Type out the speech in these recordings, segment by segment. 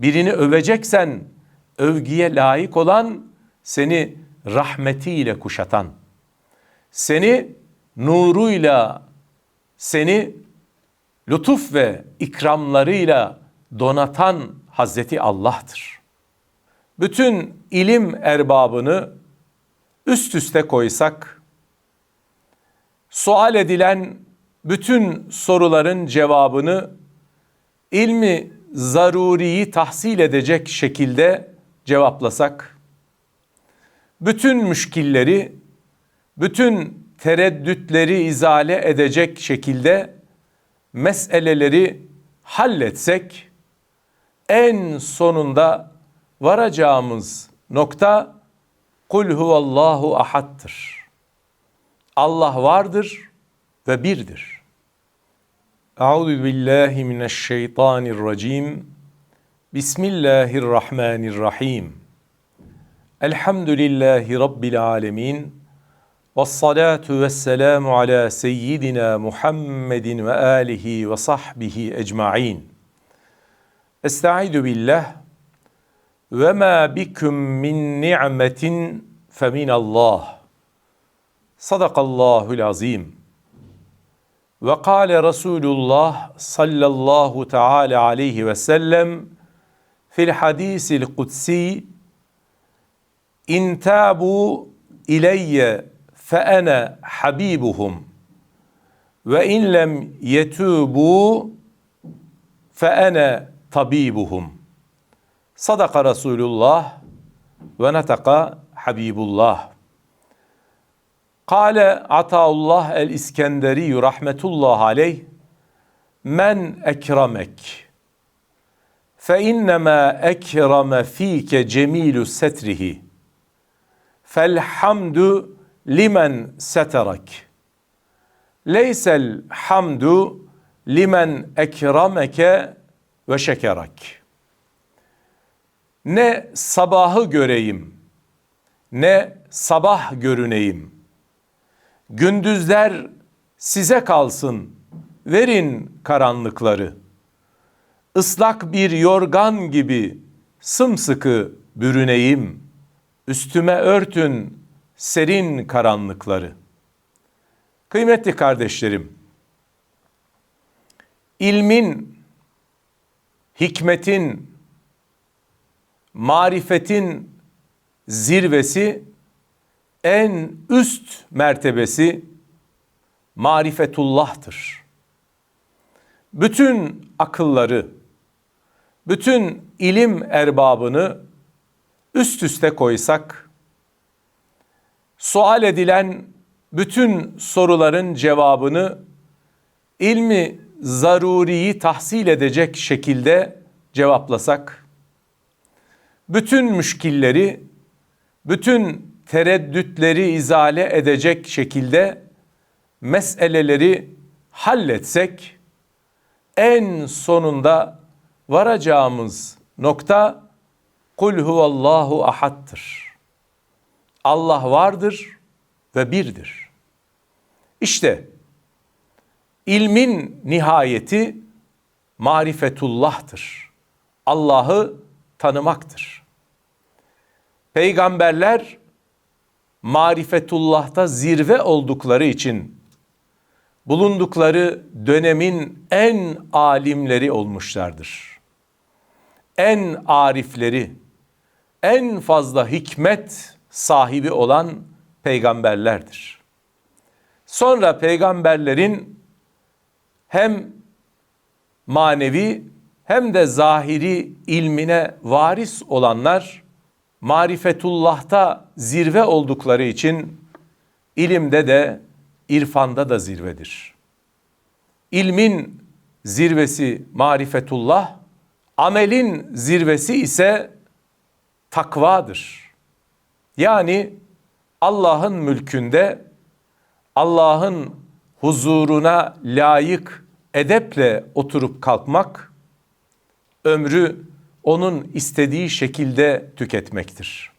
birini öveceksen övgüye layık olan seni rahmetiyle kuşatan, seni nuruyla, seni lütuf ve ikramlarıyla donatan Hazreti Allah'tır. Bütün ilim erbabını üst üste koysak, sual edilen bütün soruların cevabını ilmi zaruriyi tahsil edecek şekilde cevaplasak, bütün müşkilleri, bütün tereddütleri izale edecek şekilde meseleleri halletsek, en sonunda varacağımız nokta kul huvallahu ahattır. Allah vardır ve birdir. أعوذ بالله من الشيطان الرجيم. بسم الله الرحمن الرحيم. الحمد لله رب العالمين والصلاة والسلام على سيدنا محمد وآله وصحبه أجمعين. أستعيذ بالله وما بكم من نعمة فمن الله. صدق الله العظيم. وقال رسول الله صلى الله تعالى عليه وسلم في الحديث القدسي إن تابوا إلي فأنا حبيبهم وإن لم يتوبوا فأنا طبيبهم. صدق رسول الله ونطق حبيب الله. Kale Ataullah el-İskenderi rahmetullah aleyh men ekremek fe innema ekreme fike cemilu setrihi felhamdu limen seterek. Leysel hamdu limen ekremeke ve şekerek. Ne sabahı göreyim ne sabah görüneyim gündüzler size kalsın. Verin karanlıkları. Islak bir yorgan gibi sımsıkı bürüneyim. Üstüme örtün serin karanlıkları. Kıymetli kardeşlerim ilmin hikmetin marifetin zirvesi en üst mertebesi marifetullah'tır. Bütün akılları, bütün ilim erbabını üst üste koysak, sual edilen bütün soruların cevabını ilmi zaruriyi tahsil edecek şekilde cevaplasak, bütün müşkilleri, bütün tereddütleri izale edecek şekilde meseleleri halletsek en sonunda varacağımız nokta kul huvallahu ahattır. Allah vardır ve birdir. İşte ilmin nihayeti marifetullah'tır. Allah'ı tanımaktır. Peygamberler marifetullah'ta zirve oldukları için bulundukları dönemin en alimleri olmuşlardır. En arifleri, en fazla hikmet sahibi olan peygamberlerdir. Sonra peygamberlerin hem manevi hem de zahiri ilmine varis olanlar marifetullah'ta zirve oldukları için ilimde de irfanda da zirvedir. İlmin zirvesi marifetullah, amelin zirvesi ise takvadır. Yani Allah'ın mülkünde Allah'ın huzuruna layık edeple oturup kalkmak ömrü onun istediği şekilde tüketmektir.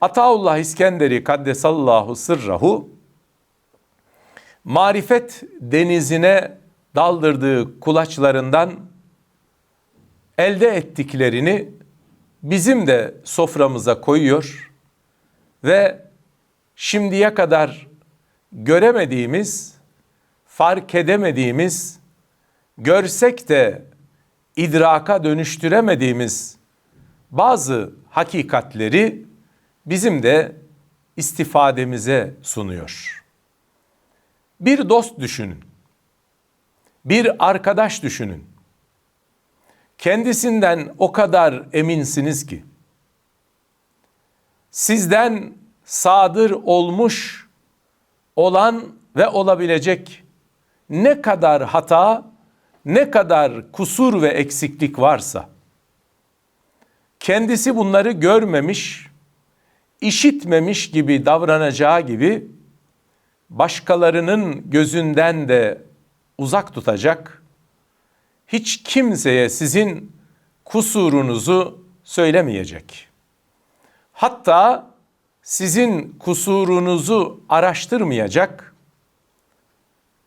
Ataullah İskenderi Kaddesallahu sırrahu marifet denizine daldırdığı kulaçlarından elde ettiklerini bizim de soframıza koyuyor ve şimdiye kadar göremediğimiz, fark edemediğimiz, görsek de idraka dönüştüremediğimiz bazı hakikatleri bizim de istifademize sunuyor. Bir dost düşünün. Bir arkadaş düşünün. Kendisinden o kadar eminsiniz ki sizden sadır olmuş olan ve olabilecek ne kadar hata, ne kadar kusur ve eksiklik varsa kendisi bunları görmemiş, işitmemiş gibi davranacağı gibi başkalarının gözünden de uzak tutacak. Hiç kimseye sizin kusurunuzu söylemeyecek. Hatta sizin kusurunuzu araştırmayacak.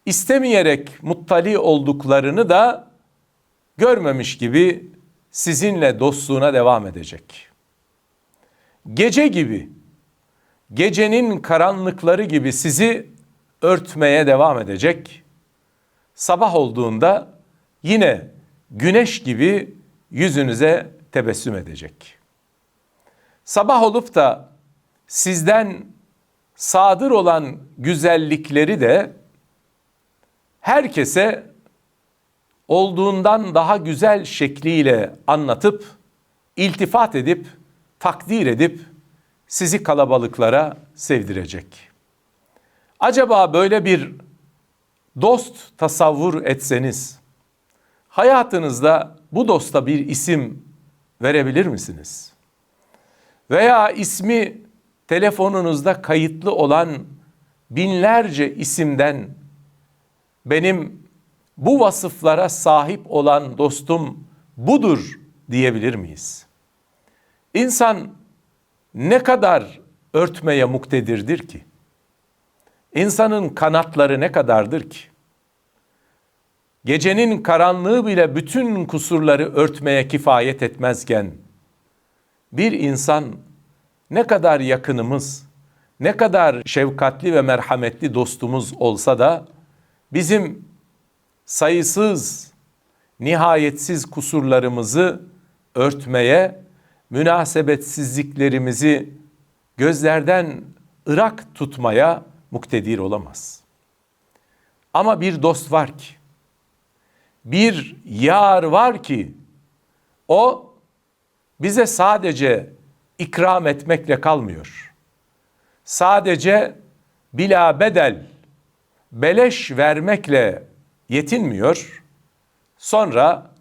İstemeyerek muttali olduklarını da görmemiş gibi sizinle dostluğuna devam edecek. Gece gibi, gecenin karanlıkları gibi sizi örtmeye devam edecek. Sabah olduğunda yine güneş gibi yüzünüze tebessüm edecek. Sabah olup da sizden sadır olan güzellikleri de herkese olduğundan daha güzel şekliyle anlatıp, iltifat edip, takdir edip sizi kalabalıklara sevdirecek. Acaba böyle bir dost tasavvur etseniz, hayatınızda bu dosta bir isim verebilir misiniz? Veya ismi telefonunuzda kayıtlı olan binlerce isimden benim bu vasıflara sahip olan dostum budur diyebilir miyiz? İnsan ne kadar örtmeye muktedirdir ki? İnsanın kanatları ne kadardır ki? Gecenin karanlığı bile bütün kusurları örtmeye kifayet etmezken bir insan ne kadar yakınımız, ne kadar şefkatli ve merhametli dostumuz olsa da bizim sayısız, nihayetsiz kusurlarımızı örtmeye, münasebetsizliklerimizi gözlerden ırak tutmaya muktedir olamaz. Ama bir dost var ki, bir yar var ki, o bize sadece ikram etmekle kalmıyor. Sadece bila bedel, beleş vermekle yetinmiyor. Sonra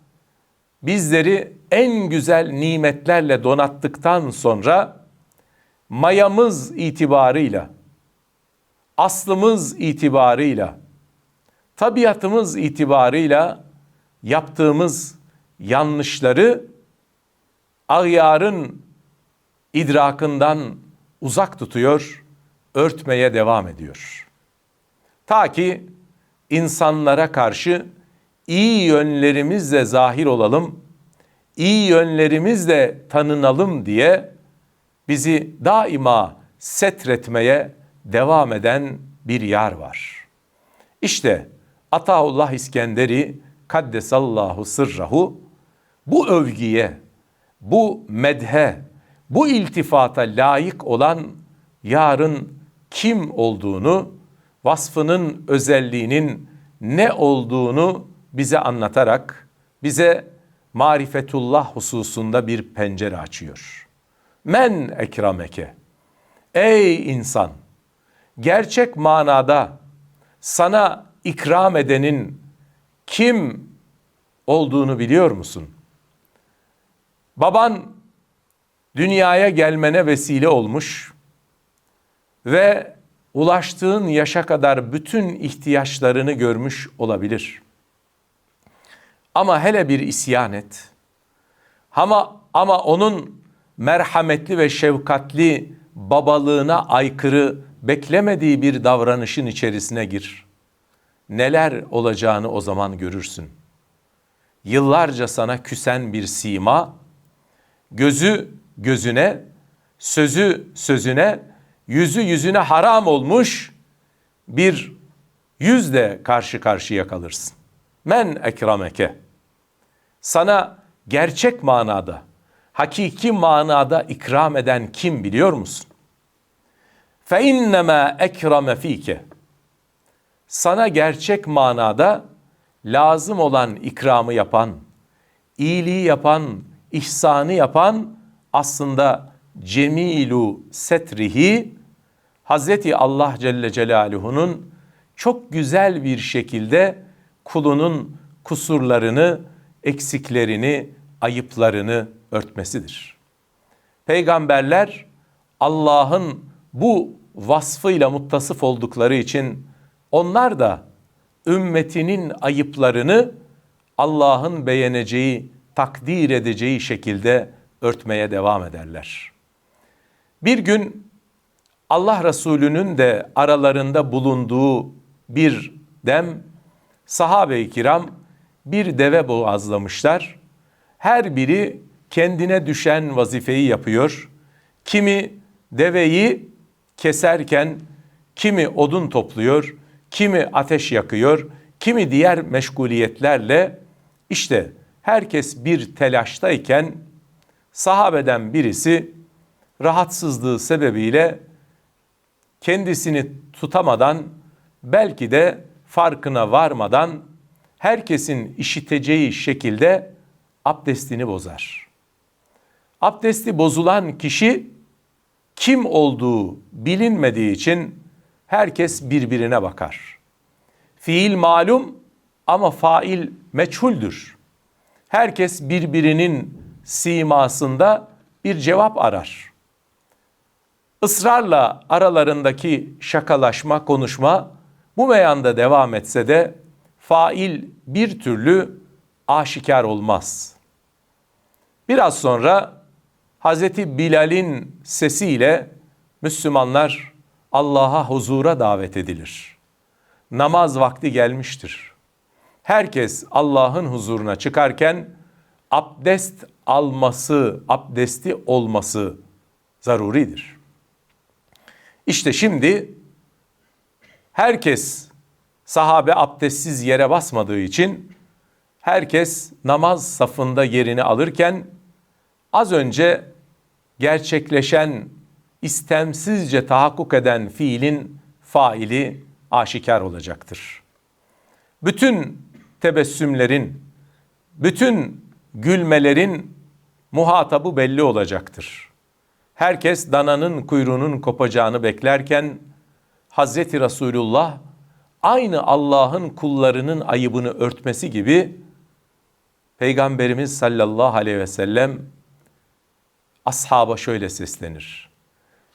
bizleri en güzel nimetlerle donattıktan sonra mayamız itibarıyla, aslımız itibarıyla, tabiatımız itibarıyla yaptığımız yanlışları ağyarın idrakından uzak tutuyor, örtmeye devam ediyor. Ta ki insanlara karşı iyi yönlerimizle zahir olalım, iyi yönlerimizle tanınalım diye bizi daima setretmeye devam eden bir yar var. İşte Ataullah İskenderi Kaddesallahu sırrahu bu övgüye, bu medhe, bu iltifata layık olan yarın kim olduğunu vasfının özelliğinin ne olduğunu bize anlatarak bize marifetullah hususunda bir pencere açıyor. Men ekrameke. Ey insan! Gerçek manada sana ikram edenin kim olduğunu biliyor musun? Baban dünyaya gelmene vesile olmuş ve ulaştığın yaşa kadar bütün ihtiyaçlarını görmüş olabilir. Ama hele bir isyan et. Ama ama onun merhametli ve şefkatli babalığına aykırı beklemediği bir davranışın içerisine gir. Neler olacağını o zaman görürsün. yıllarca sana küsen bir sima, gözü gözüne, sözü sözüne, yüzü yüzüne haram olmuş bir yüzle karşı karşıya kalırsın. Men ekrameke. Sana gerçek manada, hakiki manada ikram eden kim biliyor musun? Fe innema ekrame fike. Sana gerçek manada lazım olan ikramı yapan, iyiliği yapan, ihsanı yapan aslında cemilu setrihi Hazreti Allah Celle Celaluhu'nun çok güzel bir şekilde kulunun kusurlarını, eksiklerini, ayıplarını örtmesidir. Peygamberler Allah'ın bu vasfıyla muttasıf oldukları için onlar da ümmetinin ayıplarını Allah'ın beğeneceği, takdir edeceği şekilde örtmeye devam ederler. Bir gün Allah Resulü'nün de aralarında bulunduğu bir dem sahabe-i kiram bir deve boğazlamışlar. Her biri kendine düşen vazifeyi yapıyor. Kimi deveyi keserken kimi odun topluyor, kimi ateş yakıyor, kimi diğer meşguliyetlerle işte herkes bir telaştayken sahabeden birisi rahatsızlığı sebebiyle kendisini tutamadan belki de farkına varmadan herkesin işiteceği şekilde abdestini bozar. Abdesti bozulan kişi kim olduğu bilinmediği için herkes birbirine bakar. Fiil malum ama fail meçhuldür. Herkes birbirinin simasında bir cevap arar. Israrla aralarındaki şakalaşma, konuşma bu meyanda devam etse de fail bir türlü aşikar olmaz. Biraz sonra Hazreti Bilal'in sesiyle Müslümanlar Allah'a huzura davet edilir. Namaz vakti gelmiştir. Herkes Allah'ın huzuruna çıkarken abdest alması, abdesti olması zaruridir. İşte şimdi herkes sahabe abdestsiz yere basmadığı için herkes namaz safında yerini alırken az önce gerçekleşen istemsizce tahakkuk eden fiilin faili aşikar olacaktır. Bütün tebessümlerin, bütün gülmelerin muhatabı belli olacaktır. Herkes dananın kuyruğunun kopacağını beklerken Hazreti Resulullah aynı Allah'ın kullarının ayıbını örtmesi gibi Peygamberimiz sallallahu aleyhi ve sellem ashaba şöyle seslenir.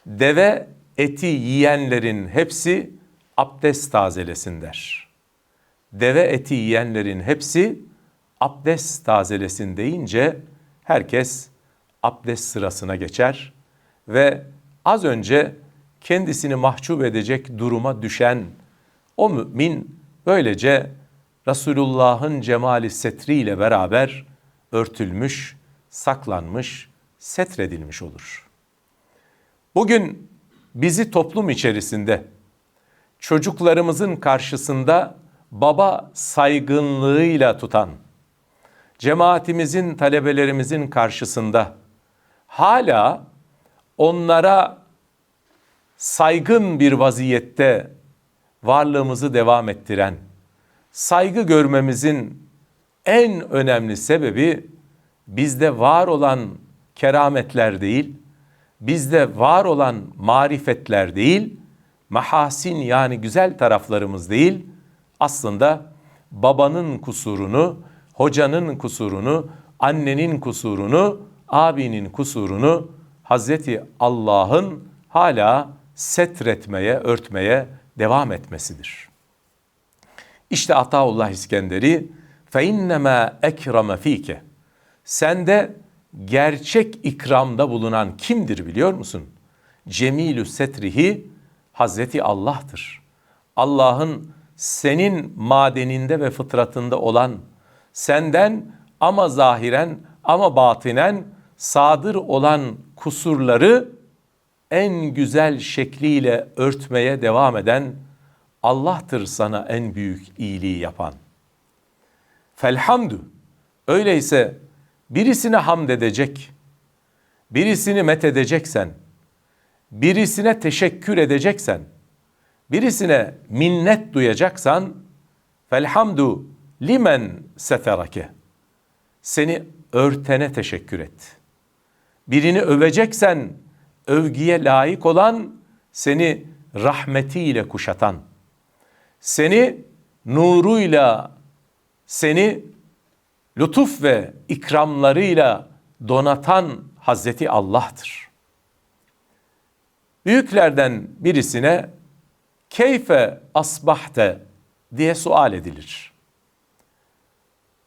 Deve eti yiyenlerin hepsi abdest tazelesin der. Deve eti yiyenlerin hepsi abdest tazelesin deyince herkes abdest sırasına geçer ve az önce kendisini mahcup edecek duruma düşen o mümin böylece Resulullah'ın cemali setriyle beraber örtülmüş, saklanmış, setredilmiş olur. Bugün bizi toplum içerisinde çocuklarımızın karşısında baba saygınlığıyla tutan, cemaatimizin, talebelerimizin karşısında hala onlara saygın bir vaziyette varlığımızı devam ettiren, saygı görmemizin en önemli sebebi bizde var olan kerametler değil, bizde var olan marifetler değil, mahasin yani güzel taraflarımız değil, aslında babanın kusurunu, hocanın kusurunu, annenin kusurunu, abinin kusurunu Hazreti Allah'ın hala setretmeye, örtmeye devam etmesidir. İşte Ataullah İskenderi fe innema ekrame fike. Sende gerçek ikramda bulunan kimdir biliyor musun? Cemilü setrihi Hazreti Allah'tır. Allah'ın senin madeninde ve fıtratında olan senden ama zahiren ama batinen sadır olan kusurları en güzel şekliyle örtmeye devam eden Allah'tır sana en büyük iyiliği yapan. Felhamdü. Öyleyse birisine hamd edecek, birisini met edeceksen, birisine teşekkür edeceksen, birisine minnet duyacaksan, felhamdu limen seterake. Seni örtene teşekkür et. Birini öveceksen, övgüye layık olan, seni rahmetiyle kuşatan, seni nuruyla, seni lütuf ve ikramlarıyla donatan Hazreti Allah'tır. Büyüklerden birisine keyfe asbahte diye sual edilir.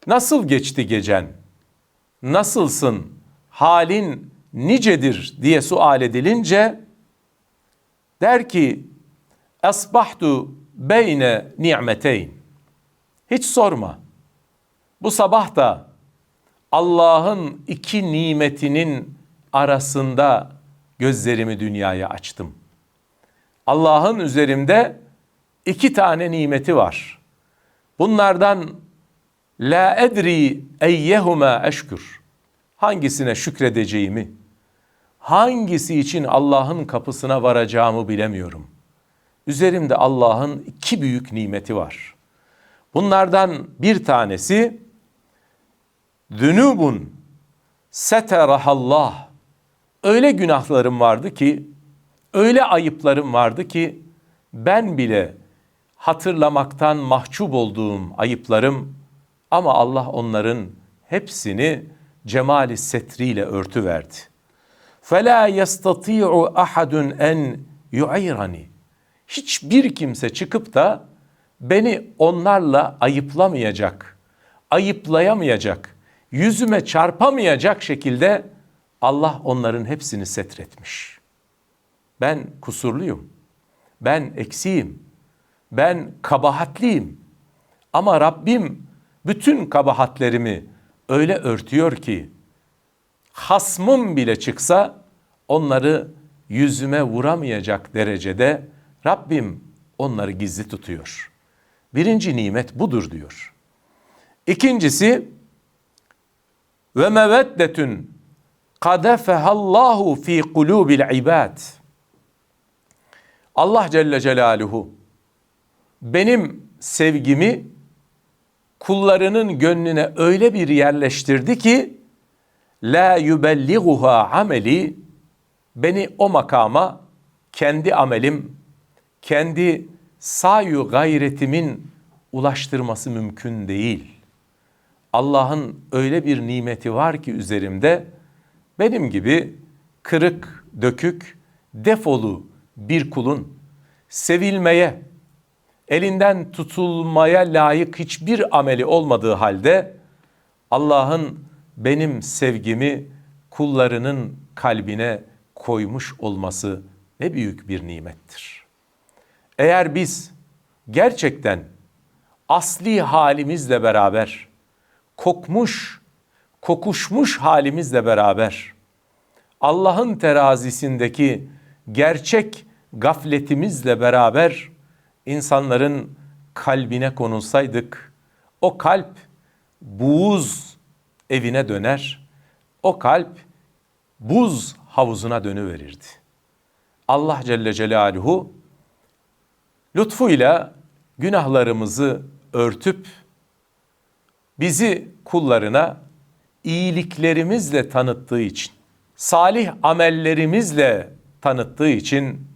Nasıl geçti gecen? Nasılsın? Halin nicedir diye sual edilince der ki asbahtu beyne ni'meteyn. Hiç sorma. Bu sabah da Allah'ın iki nimetinin arasında gözlerimi dünyaya açtım. Allah'ın üzerimde iki tane nimeti var. Bunlardan la edri eyyehuma eşkür. Hangisine şükredeceğimi, hangisi için Allah'ın kapısına varacağımı bilemiyorum. Üzerimde Allah'ın iki büyük nimeti var. Bunlardan bir tanesi Zünubun seterahallah. Öyle günahlarım vardı ki, öyle ayıplarım vardı ki ben bile hatırlamaktan mahcup olduğum ayıplarım ama Allah onların hepsini cemali setriyle örtü verdi. Fela yastati'u ahadun en yu'irani. Hiçbir kimse çıkıp da beni onlarla ayıplamayacak, ayıplayamayacak, yüzüme çarpamayacak şekilde Allah onların hepsini setretmiş. Ben kusurluyum, ben eksiğim, ben kabahatliyim. Ama Rabbim bütün kabahatlerimi, öyle örtüyor ki hasmım bile çıksa onları yüzüme vuramayacak derecede Rabbim onları gizli tutuyor. Birinci nimet budur diyor. İkincisi ve meveddetun kadefehallahu fi kulubil ibad. Allah Celle Celaluhu benim sevgimi kullarının gönlüne öyle bir yerleştirdi ki la yubellighuha ameli beni o makama kendi amelim, kendi sayu gayretimin ulaştırması mümkün değil. Allah'ın öyle bir nimeti var ki üzerimde benim gibi kırık, dökük, defolu bir kulun sevilmeye, elinden tutulmaya layık hiçbir ameli olmadığı halde Allah'ın benim sevgimi kullarının kalbine koymuş olması ne büyük bir nimettir. Eğer biz gerçekten asli halimizle beraber kokmuş, kokuşmuş halimizle beraber Allah'ın terazisindeki gerçek gafletimizle beraber insanların kalbine konulsaydık o kalp buz evine döner. O kalp buz havuzuna dönüverirdi. Allah Celle Celaluhu lütfuyla günahlarımızı örtüp bizi kullarına iyiliklerimizle tanıttığı için, salih amellerimizle tanıttığı için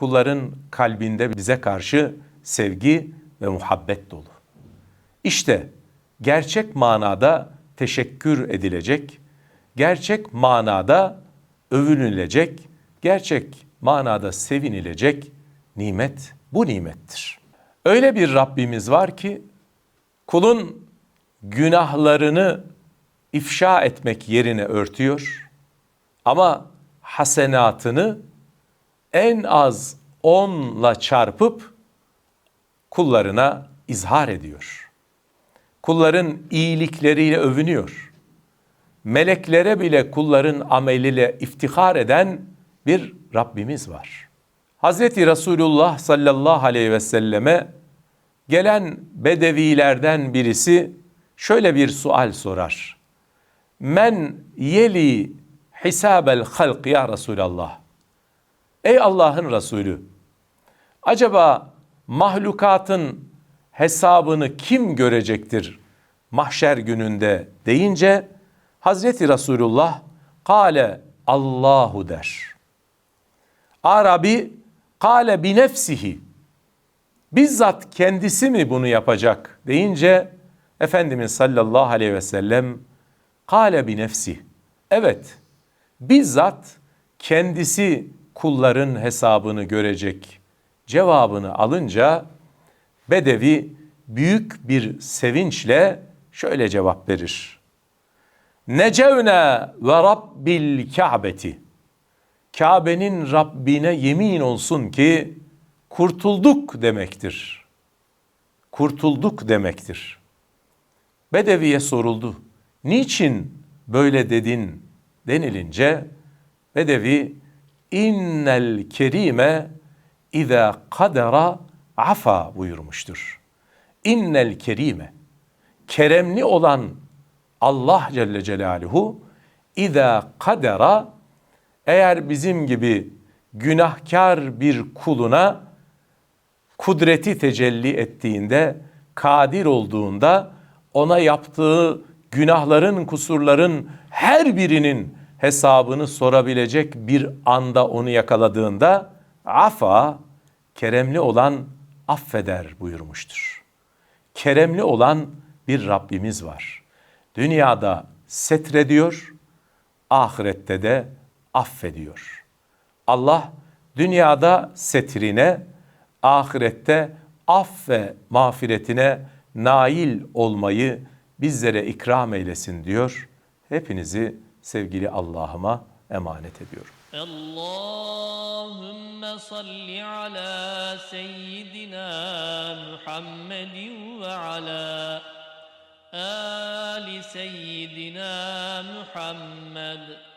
kulların kalbinde bize karşı sevgi ve muhabbet dolu. İşte gerçek manada teşekkür edilecek, gerçek manada övünülecek, gerçek manada sevinilecek nimet bu nimettir. Öyle bir Rabbimiz var ki kulun günahlarını ifşa etmek yerine örtüyor ama hasenatını en az onla çarpıp kullarına izhar ediyor. kulların iyilikleriyle övünüyor. Meleklere bile kulların ameliyle iftihar eden bir Rabbimiz var. Hazreti Resulullah sallallahu aleyhi ve selleme gelen bedevilerden birisi şöyle bir sual sorar. Men yeli hisabel halk ya Resulallah. Ey Allah'ın Resulü, acaba mahlukatın hesabını kim görecektir mahşer gününde deyince Hazreti Resulullah kale Allahu der. Arabi kale bi nefsihi bizzat kendisi mi bunu yapacak deyince Efendimiz sallallahu aleyhi ve sellem kale bi nefsi. Evet bizzat kendisi kulların hesabını görecek cevabını alınca Bedevi büyük bir sevinçle şöyle cevap verir. Necevne ve Rabbil Ka'beti. Kabe'nin Rabbine yemin olsun ki kurtulduk demektir. Kurtulduk demektir. Bedeviye soruldu. Niçin böyle dedin denilince Bedevi innel kerime iza kadera afa buyurmuştur. İnnel kerime keremli olan Allah Celle Celaluhu iza kadera eğer bizim gibi günahkar bir kuluna kudreti tecelli ettiğinde, kadir olduğunda ona yaptığı günahların, kusurların her birinin hesabını sorabilecek bir anda onu yakaladığında afa keremli olan affeder buyurmuştur. Keremli olan bir Rabbimiz var. Dünyada setrediyor, ahirette de affediyor. Allah dünyada setrine, ahirette aff ve mağfiretine nail olmayı bizlere ikram eylesin diyor. Hepinizi sevgili Allah'ıma emanet ediyorum. Allahümme salli ala seyyidina Muhammedin ve ala ali seyyidina Muhammed.